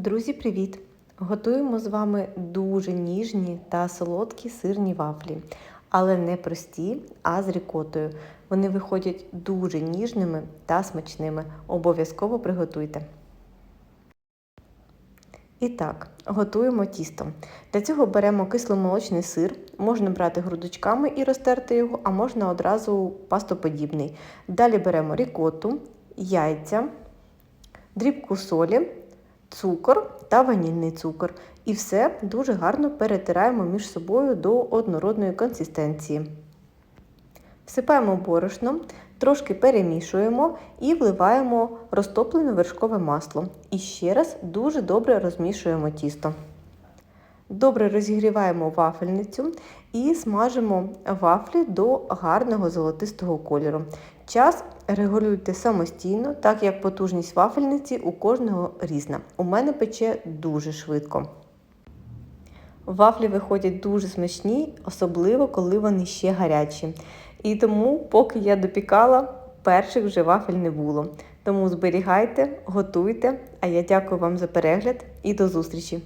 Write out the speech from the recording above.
Друзі, привіт! Готуємо з вами дуже ніжні та солодкі сирні вафлі, але не прості, а з рікотою. Вони виходять дуже ніжними та смачними. Обов'язково приготуйте. І так, готуємо тісто. Для цього беремо кисломолочний сир, можна брати грудочками і розтерти його, а можна одразу пастоподібний. Далі беремо рікоту, яйця, дрібку солі, цукор та ванільний цукор. І все дуже гарно перетираємо між собою до однородної консистенції. Всипаємо борошно, трошки перемішуємо і вливаємо розтоплене вершкове масло. І ще раз дуже добре розмішуємо тісто. Добре розігріваємо вафельницю і смажимо вафлі до гарного золотистого кольору. Час регулюйте самостійно, так як потужність вафельниці у кожного різна. У мене пече дуже швидко. Вафлі виходять дуже смачні, особливо коли вони ще гарячі. І тому, поки я допікала, перших вже вафель не було. Тому зберігайте, готуйте. А я дякую вам за перегляд і до зустрічі!